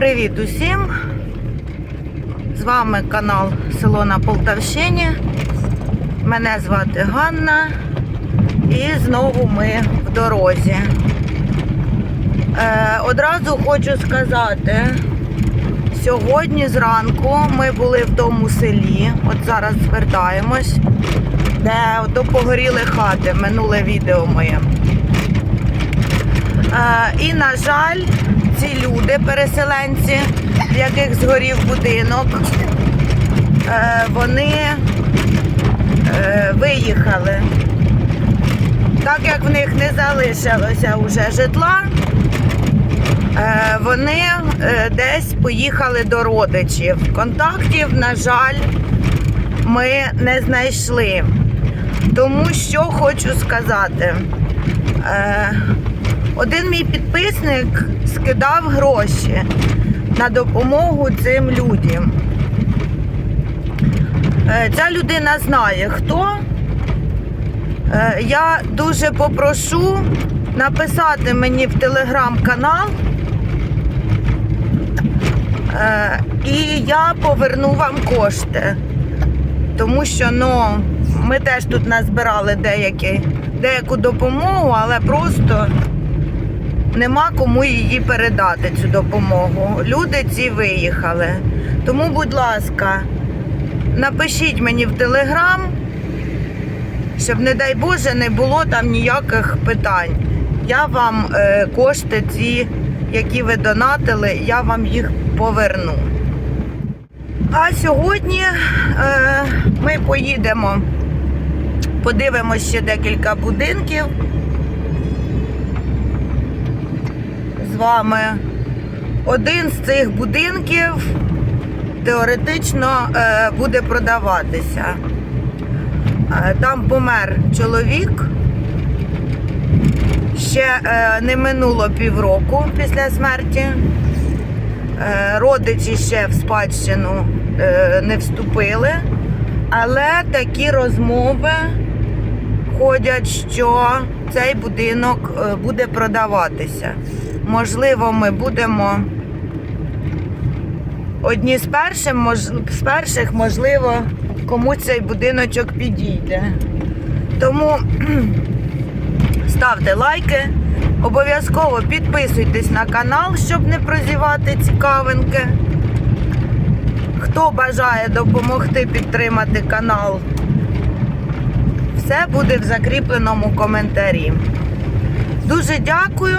Привіт усім! З вами канал Село на Полтавщині. Мене звати Ганна. І знову ми в дорозі. Е, одразу хочу сказати, сьогодні зранку ми були в тому селі, от зараз звертаємось, де ото погоріли хати, минуле відео моє. Е, і, на жаль, ці люди, переселенці, в яких згорів будинок, е, вони е, виїхали. Так як в них не залишилося вже житла, е, вони десь поїхали до родичів. Контактів, на жаль, ми не знайшли. Тому що хочу сказати. Один мій підписник скидав гроші на допомогу цим людям. Е, Ця людина знає хто. Е, Я дуже попрошу написати мені в телеграм-канал, е, і я поверну вам кошти. Тому що ну, ми теж тут назбирали деякі, деяку допомогу, але просто нема кому її передати, цю допомогу. Люди ці виїхали. Тому, будь ласка, напишіть мені в телеграм, щоб, не дай Боже, не було там ніяких питань. Я вам е, кошти ці, які ви донатили, я вам їх поверну. А сьогодні е, ми поїдемо, подивимося ще декілька будинків. з вами. Один з цих будинків теоретично е, буде продаватися. Е, Там помер чоловік. Ще е, не минуло півроку після смерті. Родичі ще в спадщину не вступили, але такі розмови ходять, що цей будинок буде продаватися. Можливо, ми будемо одні з перших, мож... з перших, можливо, комусь цей будиночок підійде. Тому ставте лайки, обов'язково підписуйтесь на канал, щоб не прозівати цікавинки. Хто бажає допомогти підтримати канал, все буде в закріпленому коментарі. Дуже дякую.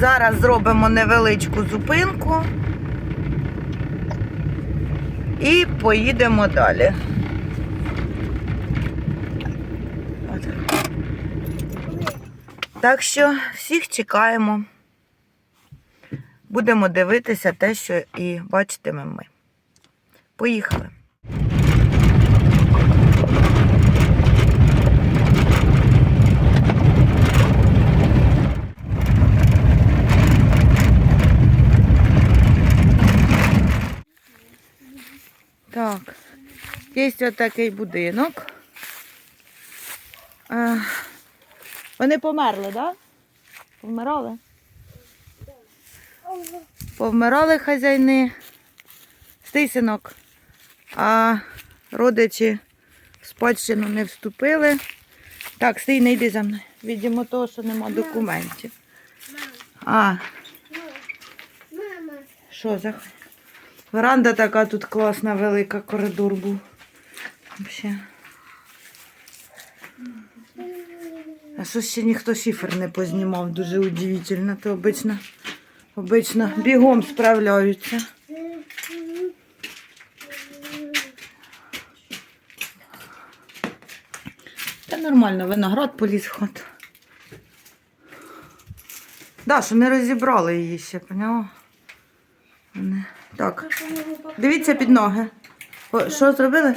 Зараз зробимо невеличку зупинку і поїдемо далі. Так що всіх чекаємо. Будемо дивитися те, що і бачитимемо ми. Поїхали. Так, є ось такий будинок. А, вони померли, так? Да? Повмирали? Повмирали хазяйни. Стій, синок. А родичі в спадщину не вступили. Так, стій, не йди за мною. Відомо того, що нема документів. А, Мама, що за Веранда така тут класна, велика, коридор був. Вообще. А що ще ніхто шифер не познімав, дуже удивительно, то обично, обично бігом справляються. Та нормально, виноград поліз в хату. Да, що не розібрали її ще, поняла? Так, дивіться під ноги. О, що зробили?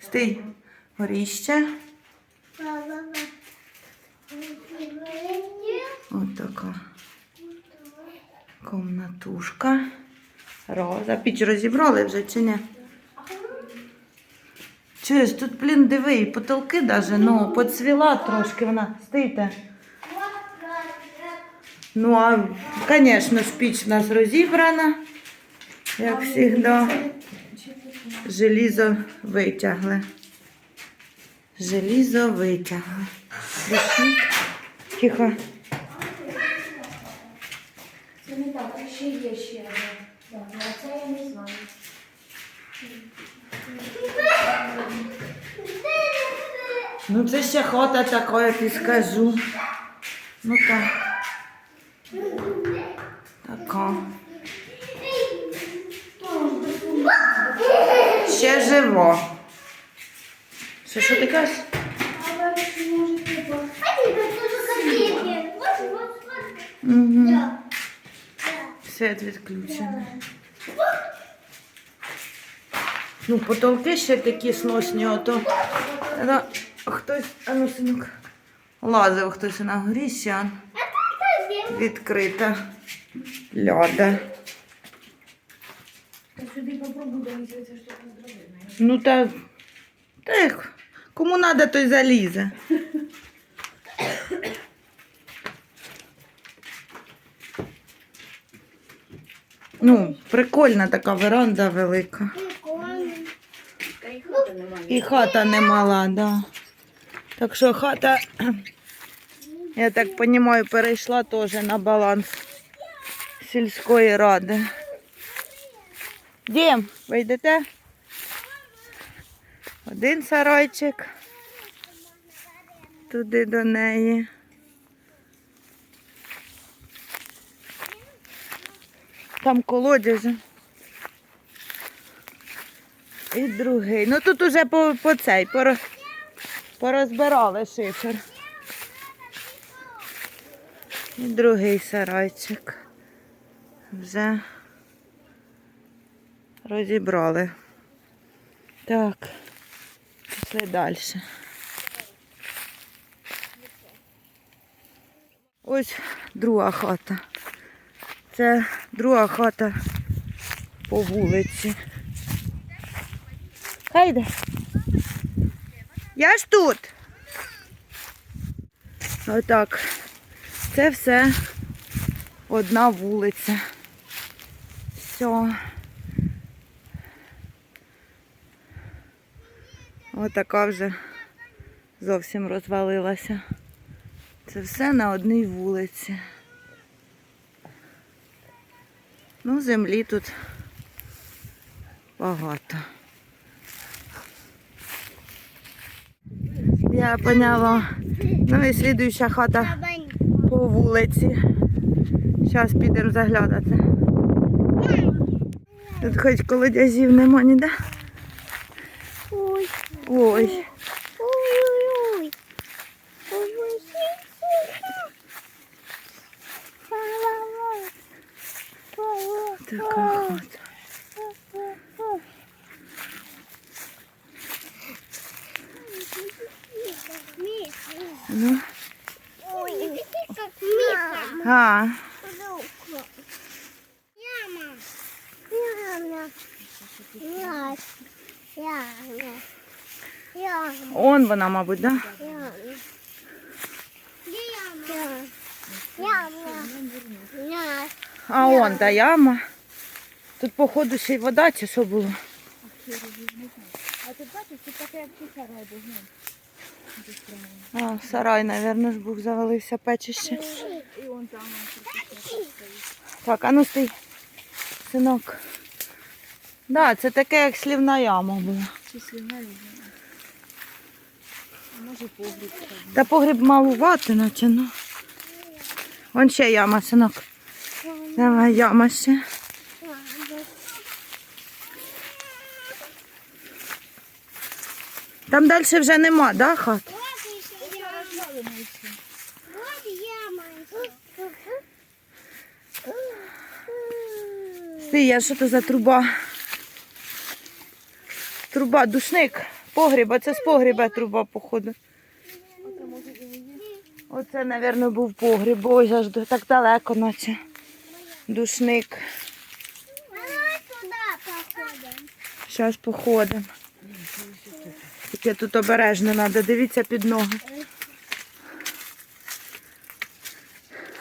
Стій. Горіще. Ось така комнатушка. Роза. Піч розібрали вже чи ні? Чуєш, тут, блін, диви, і потолки даже, ну, поцвіла трошки вона. Стійте. Ну, а, звісно, піч в нас розібрана, як завжди. Желізо витягли. Желізо витягли. Тихо. Це не так, ще є ще одне. Ну, це я не знаю. Ну це ще хата така, я тобі скажу. Ну так. Така. Ще живо. Що, що ти кажеш? Угу. Світ відключений. Ну, потолки ще такі сносні, ото. Хтось, а ну, синок, лазив хтось на горі, ще відкрита ляда. Сюди попробуй таке здоровенне. Ну та, та як, кому треба, той залізе. Ну, прикольна така веранда велика. Й хата немає. І хата да. Так що хата, я так розумію, перейшла теж на баланс сільської ради. Дім, ви йдете? Один сарайчик. Туди до неї. Там колодязь. І другий. Ну тут уже по, по цей, поро, порозбирали шифер. І другий сарайчик. Вже розібрали. Так, пішли далі. Ось друга хата. Це друга хата по вулиці. Хай йде. Я ж тут. Отак. Це все одна вулиця. Все. Отака вже зовсім розвалилася. Це все на одній вулиці. Ну, землі тут багато. Я поняла. Ну і слідуюча хата по вулиці. Зараз підемо заглядати. Тут хоч колодязів нема ніде. Ой, Ой. ой, ой. Ой, ой, Така хата. Ну. Ой, А, Яма. Яма. Яма. Яма. Яма. он вона, мабуть? Яма. Яма. Яма. Яма. А он та яма. Тут, походу, ще й вода чи що було. А ти бачиш, це таке, сараї був. А, сарай, мабуть, ж був, завалився печище. І он там. Так, а ну стій. Синок. Да, це таке, як слівна яма була. Чи слівна А може погріб. Та погріб малувати, наче, ну. Вон ще яма, синок. Давай, яма ще. Там далі вже нема, да, хат? Стій, а що це за труба? Труба, душник, погріб, а це з погріба труба, походу. Оце, мабуть, був погріб, ось аж так далеко, наче. Душник. Зараз походимо. Тільки тут обережно треба, дивіться під ноги.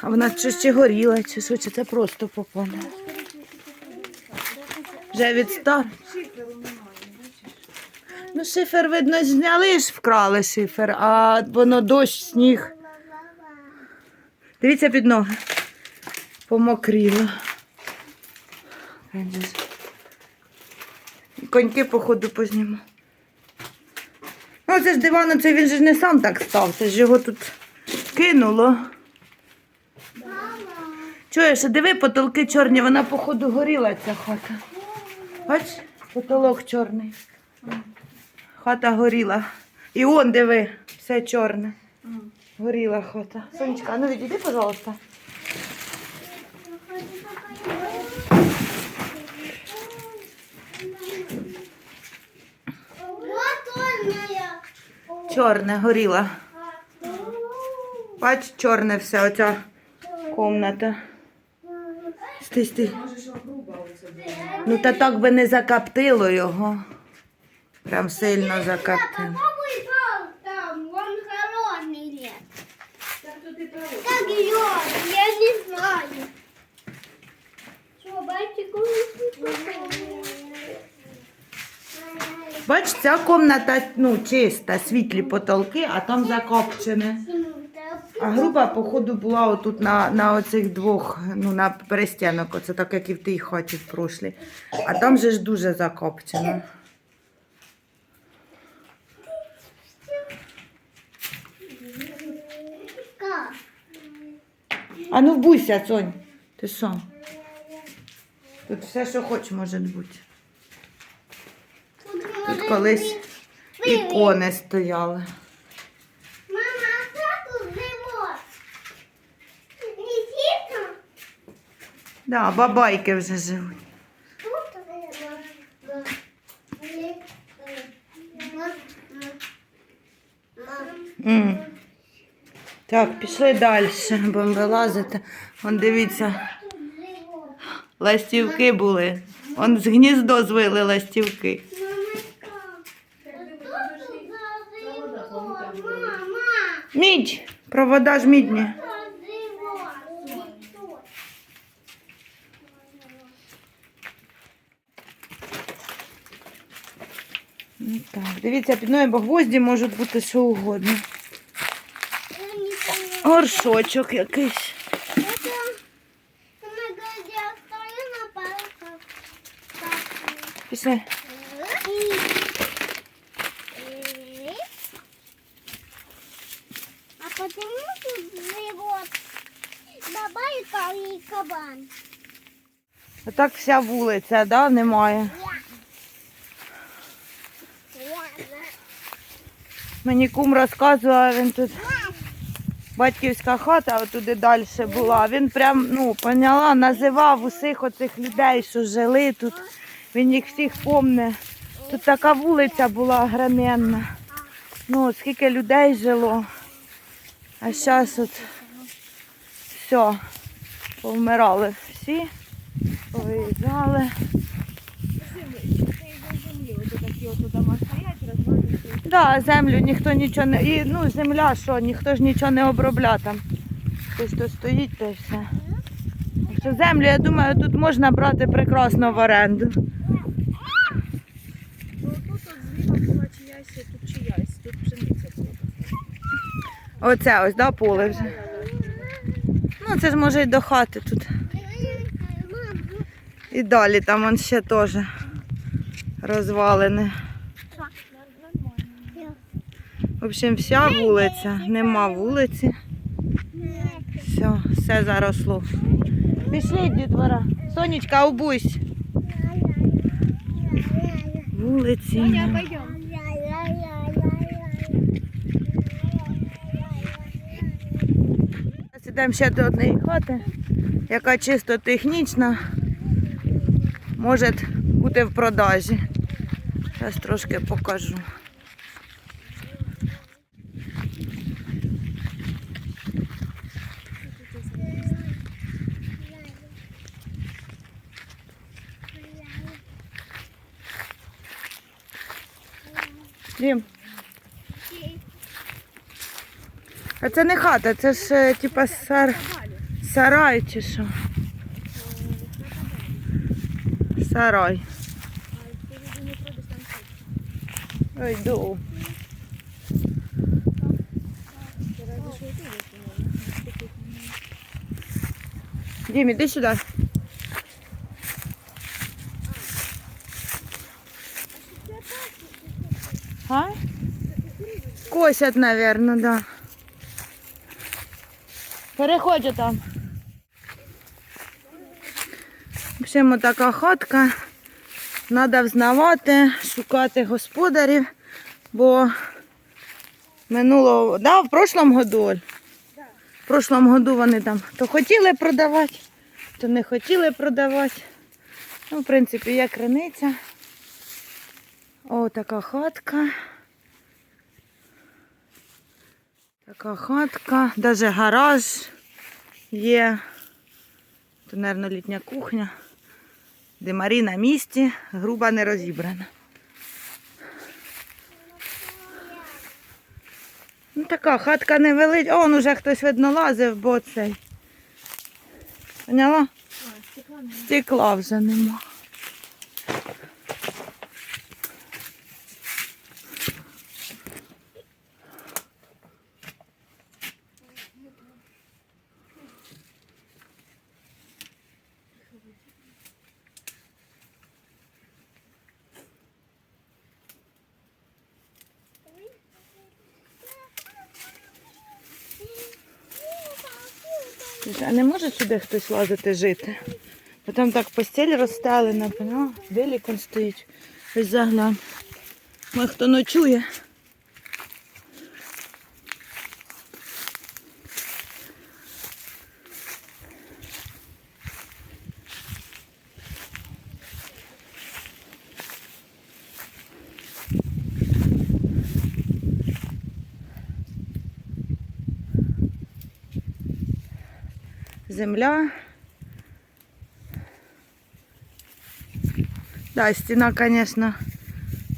А вона чи ще горіла, чи що, чи це просто попала. Вже від стар. Ну, шифер, видно, зняли ж, вкрали шифер, а воно дощ, сніг. Дивіться під ноги. Помокріло. Коньки, походу, позніму. Ну, це ж диван, це він же не сам так став, це ж його тут кинуло. Чуєш, диви, потолки чорні, вона, походу, горіла ця хата. Бач, потолок чорний. Хата горіла. І он, диви, все чорне. Горіла хата. Сонечка, ну відійди, пожалуйста. Вот он моя. Чорне горіла. Бач, чорне все, оця комната. Стій, стій. Ну та так би не закоптило його. Прям сильно пал там, он холодный лет. Как лед, я не знаю. Что, Бач, ця комната ну, чиста, світлі потолки, а там закопчене. А груба, походу, була отут на, на оцих двох, ну, на перестінок, оце так, як і в тій хаті в прошлій. А там же ж дуже закопчено. Как? А ну вбуйся, Сонь. Ти що? Тут все, що хочеш, може бути. Тут, колись ікони стояли. Мама, а как тут сильно? Да, бабайки вже живуть. Тут М. Так, пішли далі, будемо вилазити. Вон дивіться, ластівки були. Вон з гніздо звили ластівки. Мідь! Провода ж мідні. Ну, так, дивіться, під мною, гвозді можуть бути що угодно. Горшочок якийсь. Пішли. А почему тут живот? Бабайка и кабан. Отак вся вулиця, да, немає. Мені кум розказував, він тут батьківська хата, отуди далі була. Він прям, ну, поняла, називав усіх оцих людей, що жили тут. Він їх всіх помне. Тут така вулиця була огроменна. Ну, скільки людей жило. А зараз от все, повмирали всі, повиїжджали. Да, землю ніхто нічого не. І, ну, земля що, ніхто ж нічого не обробля там. Хтось то стоїть та все. Що землю, я думаю, тут можна брати прекрасно в оренду. Тут чиясь, тут тут пшениця. Оце ось, да, поле вже. Ну, це ж може й до хати тут. І далі там он ще теж розвалене. В общем, вся вулиця. Нема вулиці. Все, все заросло. Пішли, дітвора. Сонечка, обуйсь. Вулиці. нема. Ідемо ще до однієї хати, яка чисто технічна, може бути в продажі. Зараз трошки покажу. А це не хата, це ж типа сар. Сарай чи що? Сарай. Ой, йду. Дім, іди сюди. А? Косять, наверное, да. Переходжу там. В общем, така хатка. Треба взнавати, шукати господарів, бо минулого, да, в прошлому году, В прошлому году вони там то хотіли продавати, то не хотіли продавати. Ну, в принципі, є криниця. О, така хатка. Така хатка, навіть гараж є. Тут, мабуть, літня кухня. Димарі на місці, груба не розібрана. Ну така хатка невеличка. О, он уже хтось видно лазив, бо цей. Поняла? Стекла вже нема. Сюди хтось лазити жити? Бо там так постіль розстелена, Велик Великон стоїть. Ось заглянь. Ми хто ночує. Земля. Да, стіна, звісно,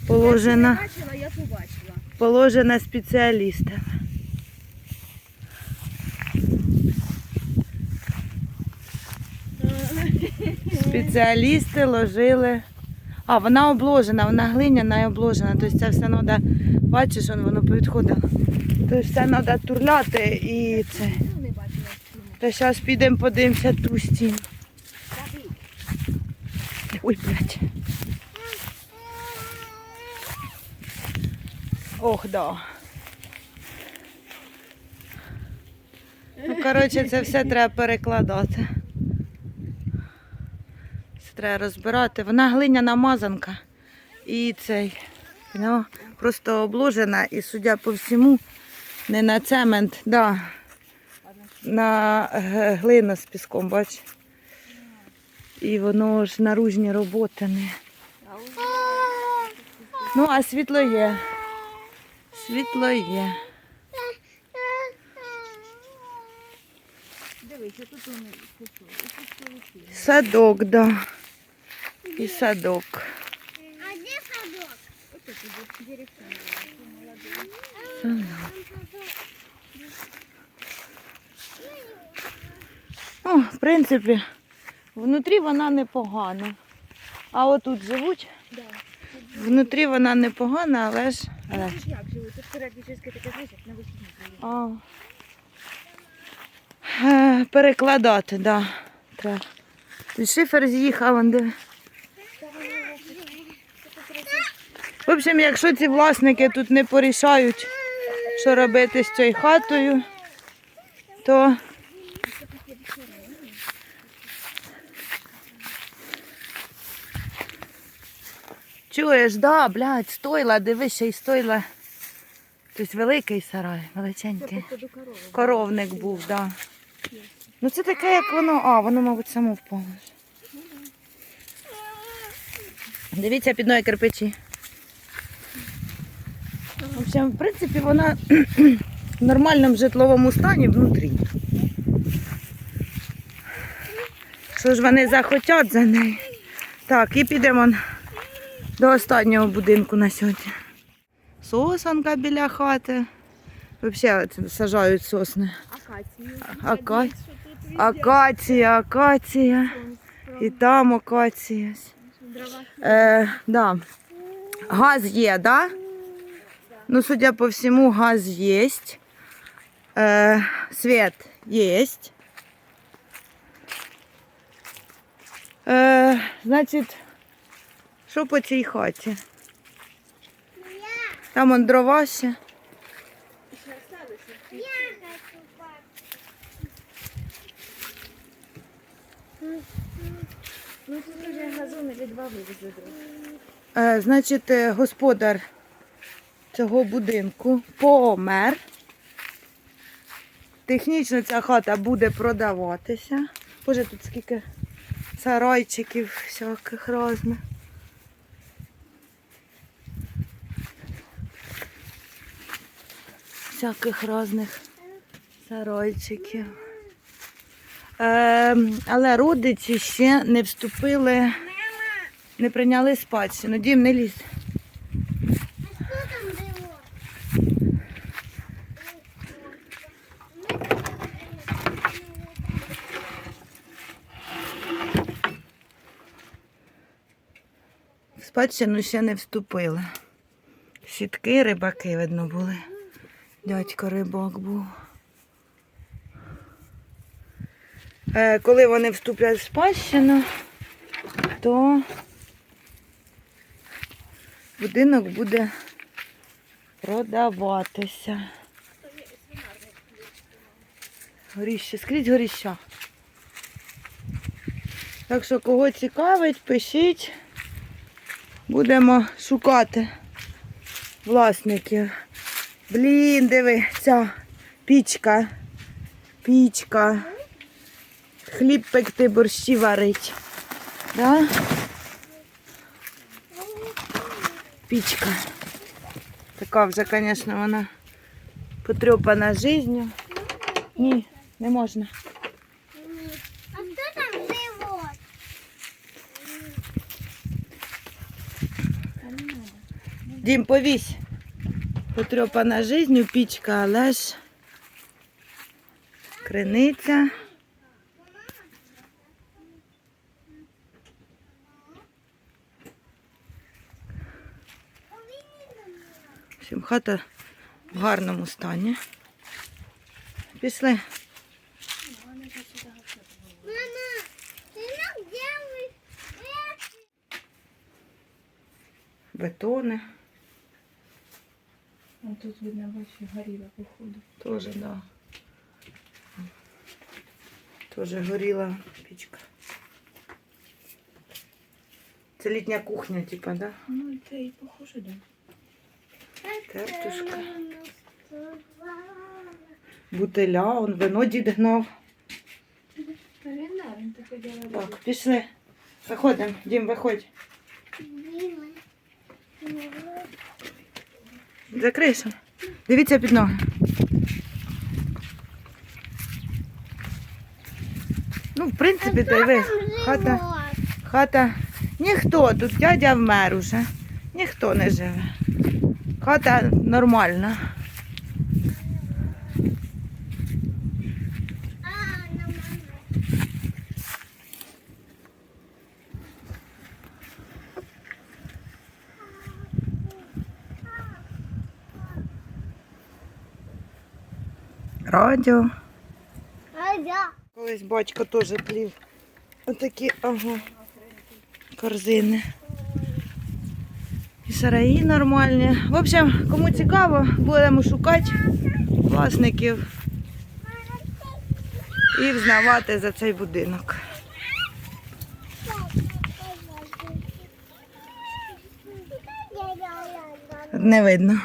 положена, Бачила, я побачила. положена спеціалістами. Спеціалісти ложили. А, вона обложена, вона глиняна і обложена. Тобто це все треба, бачиш, он, воно повідходило. Тобто все треба турляти і це. Та зараз підемо подивимося ту стіну. Ой, блядь. Ох, да. Ну, коротше, це все треба перекладати. Це треба розбирати. Вона глиняна мазанка. І цей, ну, просто обложена і, судя по всьому, не на цемент, да, на г- глину з піском, бач. І воно ж наружні роботи не. Ну, а світло є. Світло є. Дивись, тут вони. Садок, да. І садок. А де садок? Ось. Садок. О, в принципі, внутрі вона непогана. А отут живуть. Да. Внутрі вона непогана, але ж. Але ж. Як живуть? Тут знаєш, як на вихідні приїхали. Е, Перекладати, так. Да. Треба. Шифер з'їхав, он диви. В общем, якщо ці власники тут не порішають, що робити з цією хатою, то чуєш, да, блядь, стойла, дивись, ще й стойла. Тобто великий сарай, величенький. Коровник був, так. Да. Ну це таке, як воно. А, воно, мабуть, само впало. Дивіться під ноги кирпичі. В общем, в принципі, вона нормальному житловому стані внутрі. Що ж вони захотять за неї? Так, і підемо до останнього будинку на сьогодні. Сосанка біля хати. Взагалі сажають сосни. Ака... Акація, акація. І там акація. Е, да. Газ є, да? Ну, судя по всему, газ есть. Э, свет есть. Э, значить, що по цій хаті? Там он дрова ще. Ну тут вже газон или два вивезли дров. Е, значить, е, господар цього будинку помер. Технічно ця хата буде продаватися. Боже, тут скільки сарайчиків всяких різних. Всяких різних сарайчиків. Е, але родичі ще не вступили не прийняли спадщину. Дім, не лізь. Спадщину ще не вступили. Сітки, рибаки, видно, були. Дядько рибак був. Е, коли вони вступлять в спадщину, то будинок буде продаватися. Горіще, скрізь горіща. Так що кого цікавить, пишіть. Будемо шукати власників. Блін, диви, ця пічка. Пічка. Хліб пекти, борщі варить. Да? Пічка. Така вже, звісно, вона потрьопана життю. Ні, не можна. А что там было? Дім, повісь. Потрьопана життю, пічка, але ж криниця. В общем, хата в гарному стані. Пішли. Бетони. Тут видно бачу горіла походу. Тоже, да. Тоже горіла пічка. Це літня кухня, типа, да? Ну це і похоже, да. Картошка. Бутиля, он вино дід гнав. Та він, таке Так, пішли. Виходимо, Дім, виходь. Закрийся. Дивіться під ноги. Ну, в принципі, дивись. хата, хата. Ніхто тут, дядя вмер уже. Ніхто не живе. Хата нормальна. Радіо. Колись батько теж плів. Отакі, ага, корзини. І сараї нормальні. В общем, кому цікаво, будемо шукати власників і взнавати за цей будинок. Не видно.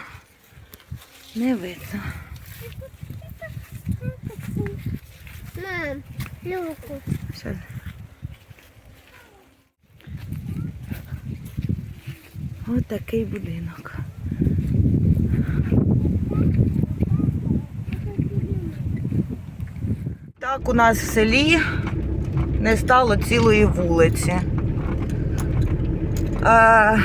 Не видно. Мам, люку. Все. Ось такий будинок. Так у нас в селі не стало цілої вулиці. Е,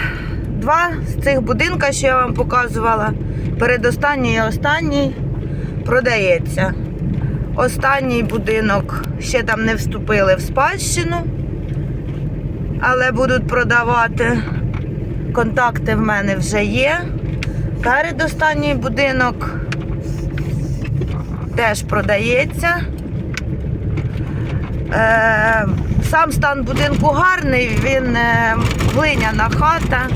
Два з цих будинка, що я вам показувала, передостанній і останній продається. Останній будинок ще там не вступили в спадщину, але будуть продавати. Контакти в мене вже є. Передостанній будинок теж продається. Е, сам стан будинку гарний, він е, глиняна хата.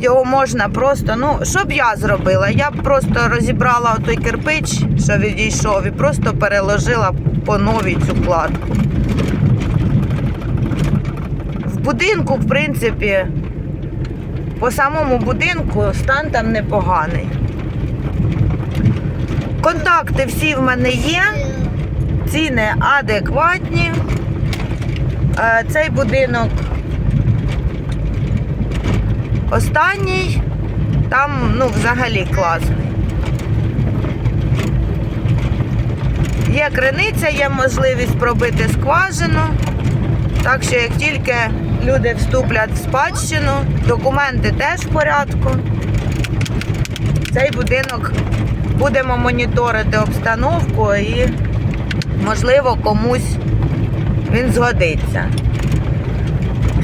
Його можна просто, ну, що б я зробила? Я б просто розібрала той кирпич, що відійшов, і просто переложила по новій цю кладку. В будинку, в принципі, по самому будинку стан там непоганий. Контакти всі в мене є, ціни адекватні. Е, Цей будинок останній, там ну, взагалі класний. Є криниця, є можливість пробити скважину. Так що як тільки люди вступлять в спадщину, документи теж в порядку. Цей будинок будемо моніторити обстановку і, можливо, комусь він згодиться.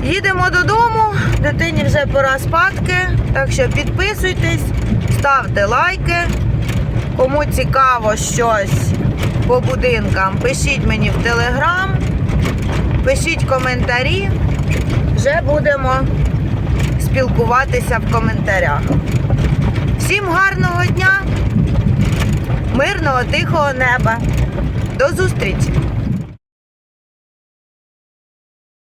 Їдемо додому, дитині вже пора спадки, так що підписуйтесь, ставте лайки. Кому цікаво щось по будинкам, пишіть мені в телеграм, пишіть коментарі. Вже будемо спілкуватися в коментарях. Всім гарного дня, мирного, тихого неба. До зустрічі!